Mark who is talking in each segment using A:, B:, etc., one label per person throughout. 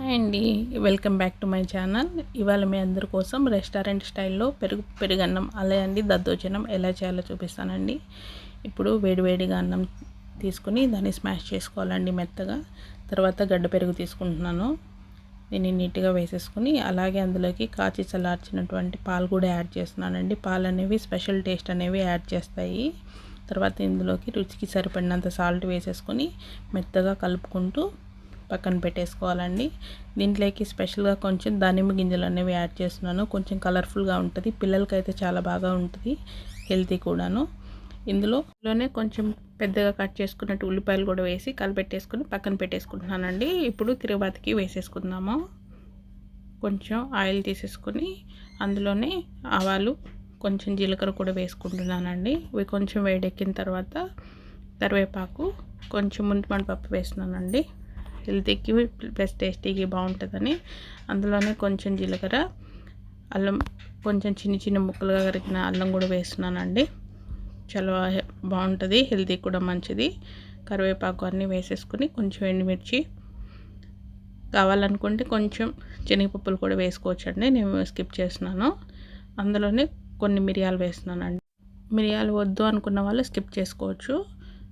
A: Hi అండి. Welcome back to my channel. ఇవాళ మీ అందరి కోసం రెస్టారెంట్ స్టైల్లో పెరుగు పెరుగన్నం అలాగే అండి దద్దోజనం ఎలా చేయాలో చూపిస్తానండి. ఇప్పుడు వేడివేడిగా అన్నం తీసుకుని దాన్ని స్మాష్ చేసుకోవాలండి మెత్తగా. తర్వాత గడ్డ పెరుగు తీసుకుంటున్నాను. దీన్ని నీట్గా వేసేసుకుని అలాగే అందులోకి కాచి చల్లార్చినటువంటి పాలు కూడా యాడ్ చేస్తున్నానండి. పాలు అనేవి స్పెషల్ టేస్ట్ అనేవి యాడ్ చేస్తాయి. తర్వాత ఇందులోకి రుచికి సరిపడినంత సాల్ట్ వేసేసుకొని మెత్తగా కలుపుకుంటూ పక్కన పెట్టేసుకోవాలండి. దీంట్లోకి స్పెషల్గా కొంచెం దానిమ్మ గింజలు అనేవి యాడ్ చేస్తున్నాను. కొంచెం కలర్ఫుల్గా ఉంటుంది. పిల్లలకైతే చాలా బాగా ఉంటుంది. హెల్తీ కూడాను. ఇందులోనే కొంచెం పెద్దగా కట్ చేసుకున్నట్టు ఉల్లిపాయలు కూడా వేసి కలిపెట్టేసుకుని పక్కన పెట్టేసుకుంటున్నానండి. ఇప్పుడు తిరుపతికి వేసేసుకుందాము. కొంచెం ఆయిల్ తీసేసుకుని అందులోనే ఆవాలు కొంచెం జీలకర్ర కూడా వేసుకుంటున్నానండి. ఇవి కొంచెం వేడెక్కిన తర్వాత కరివేపాకు కొంచెం ముందు పప్పు వేస్తున్నానండి. హెల్తీకి ప్లస్ టేస్టీకి బాగుంటుందని అందులోనే కొంచెం జీలకర్ర అల్లం కొంచెం చిన్న చిన్న ముక్కలుగా కరిగిన అల్లం కూడా వేస్తున్నానండి. చాలా బాగుంటుంది హెల్తీ కూడా మంచిది. కరివేపాకు అన్నీ వేసేసుకుని కొంచెం ఎండుమిర్చి కావాలనుకుంటే కొంచెం శనగపప్పులు కూడా వేసుకోవచ్చండి నేను స్కిప్ చేస్తున్నాను. అందులోనే కొన్ని మిరియాలు వేస్తున్నానండి. మిరియాలు వద్దు అనుకున్న వాళ్ళు స్కిప్ చేసుకోవచ్చు.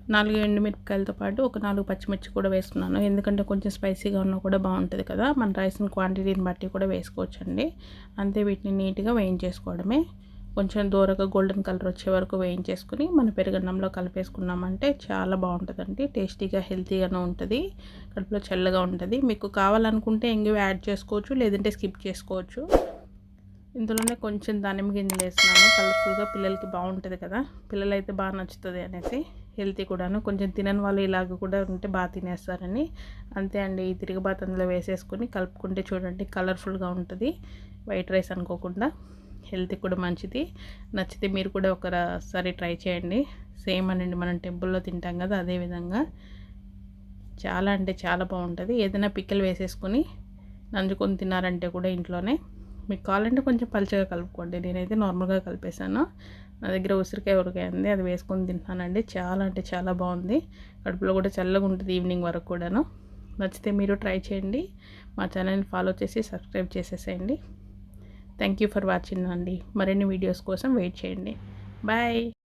A: నాలుగు ఎండుమిరపకాయలతో పాటు ఒక నాలుగు పచ్చిమిర్చి కూడా వేసుకున్నాను. ఎందుకంటే కొంచెం స్పైసీగా ఉన్నా కూడా బాగుంటుంది కదా. మన రైస్ని క్వాంటిటీని బట్టి కూడా వేసుకోవచ్చండి. అంతే వీటిని నీట్గా వేయించేసుకోవడమే. కొంచెం దూరగా గోల్డెన్ కలర్ వచ్చే వరకు వేయించేసుకుని మన పెరుగన్నంలో కలిపేసుకున్నామంటే చాలా బాగుంటుందండి. టేస్టీగా హెల్తీగానే ఉంటుంది. కడుపులో చల్లగా ఉంటుంది. మీకు కావాలనుకుంటే ఎంగివి యాడ్ చేసుకోవచ్చు లేదంటే స్కిప్ చేసుకోవచ్చు. ఇందులోనే కొంచెం దానిమ్మ గింజలు వేస్తున్నాను. కలర్ఫుల్గా పిల్లలకి బాగుంటుంది కదా. పిల్లలైతే బాగా నచ్చుతుంది అనేసి. హెల్తీ కూడాను. కొంచెం తినని వాళ్ళు ఇలాగ కూడా ఉంటే బాగా తినేస్తారని. అంతే అండి. ఈ తిరిగిబాత్ అందులో వేసేసుకొని కలుపుకుంటే చూడండి కలర్ఫుల్గా ఉంటుంది. వైట్ రైస్ అనుకోకుండా. హెల్తీ కూడా మంచిది. నచ్చితే మీరు కూడా ఒకసారి ట్రై చేయండి. సేమ్ అనండి. మనం టెంపుల్లో తింటాం కదా అదేవిధంగా చాలా అంటే చాలా బాగుంటుంది. ఏదైనా పిక్కలు వేసేసుకొని నంజుకొని తిన్నారంటే కూడా ఇంట్లోనే. మీకు కావాలంటే కొంచెం పలుచగా కలుపుకోండి. నేనైతే నార్మల్గా కలిపేశాను. నా దగ్గర ఉసిరికాయ ఉరకాయ ఉంది అది వేసుకొని తింటున్నానండి చాలా అంటే చాలా బాగుంది. కడుపులో కూడా చల్లగా ఉంటుంది ఈవినింగ్ వరకు కూడాను. నచ్చితే మీరు ట్రై చేయండి. మా ఛానల్ని ఫాలో చేసి సబ్స్క్రైబ్ చేసేసేయండి. థ్యాంక్ యూ ఫర్ వాచింగ్ అండి. మరిన్ని వీడియోస్ కోసం వెయిట్ చేయండి. బాయ్.